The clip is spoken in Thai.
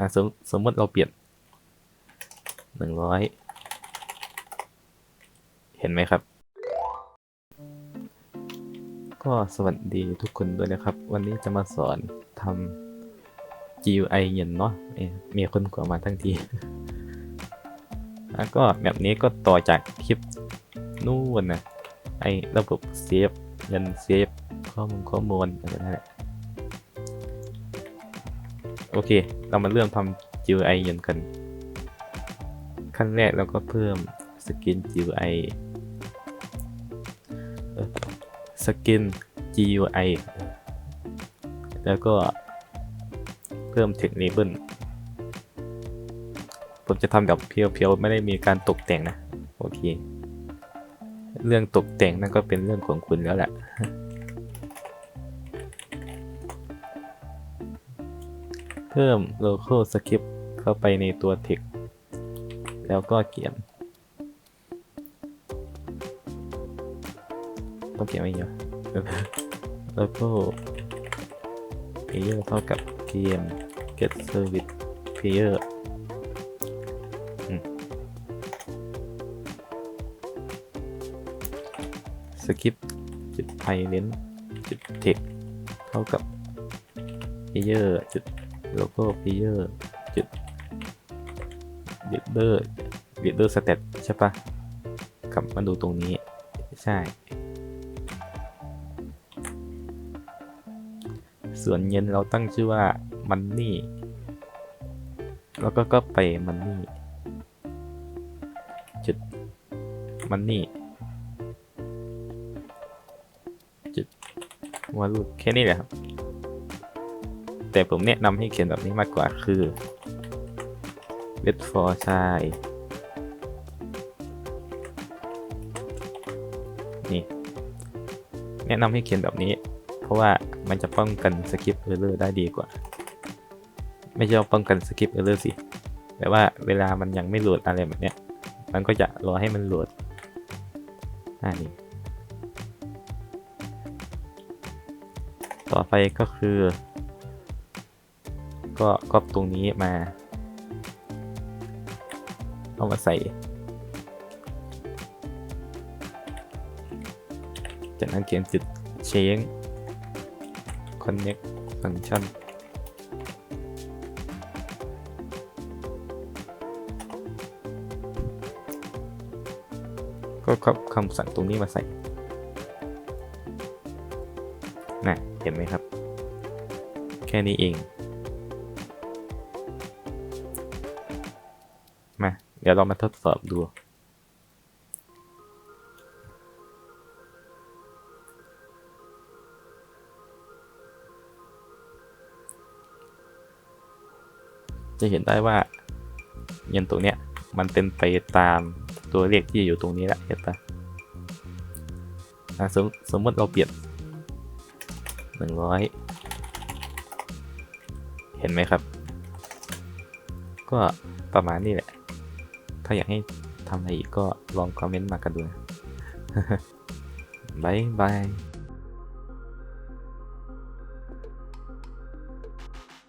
อะสมสมมติเราเปลี่ยนหนึ่งร้อยเห็นไหมครับ ก็สวัสดีทุกคนด้วยนะครับ วันนี้จะมาสอนทำ GUI เย็นเนาะเอ๊ะมีคนกว่ามาทั้งทีแล้วก็แบบนี้ก็ต่อจากคลิปนู่นนะไอ้ระบบเซฟเงินเซฟข้อมูลข้อมูลอะไรนั่นแหละ โอเค เรามาเริ่มทำ GUI ย็นกัน ขั้นแรกเราก็เพิ่มสกิน GUI สกิน GUI แล้วก็เพิ่ม text label ผมจะทำแบบเพียวๆ ไม่ได้มีการตกแต่งนะ โอเค เรื่องตกแต่งนั่นก็เป็นเรื่องของคุณแล้วแหละ เพิ่ม local script เข้าไปในตัว text แล้วก็เขียนต้องเขียนไม่เยอะแล้วก็ player เท่ากับเกม get service player สคริปจุดไพเลนจุดเทคเท่ากับ player จุด logo player จุด leader leader stat ใช่ปะกลับมาดูตรงนี้ ใช่ ส่วนเงินเราตั้งชื่อว่า money แล้วก็ก็ไป money จุด money จุดวาลูแค่นี้แหละครับ แต่ผมแนะนำให้เขียนแบบนี้มากกว่าคือ wait for ชายนี่แนะนำให้เขียนแบบนี้ เพราะว่ามันจะป้องกันสคริปต์เออร์เลอร์ได้ดีกว่า ไม่ใช่ป้องกันสคริปต์เออร์เลอร์สิแต่ว่าเวลามันยังไม่โหลดอะไรแบบเนี้ยมันก็จะรอให้มันโหลดอ่านี่ต่อไปก็คือ ก็ก๊อปตรงนี้มา เอามาใส่ จากนั้นเขียนจุด change connect function ก็ก๊อปคำสั่งตรงนี้มาใส่น่ะเห็นไหมครับ แค่นี้เอง มาเดี๋ยวเรามาทดสอบดู จะเห็นได้ว่าเงินตรงเนี้ยมันเป็นไปตามตัวเลขที่อยู่ตรงนี้แหละเห็นปะสมสมมติเราเปลี่ยนหนึ่งร้อยเห็นไหมครับ ก็ประมาณนี้แหละ ถ้าอยากให้ทำอะไรอีกก็ลองคอมเมนต์มากันดูนะบายบาย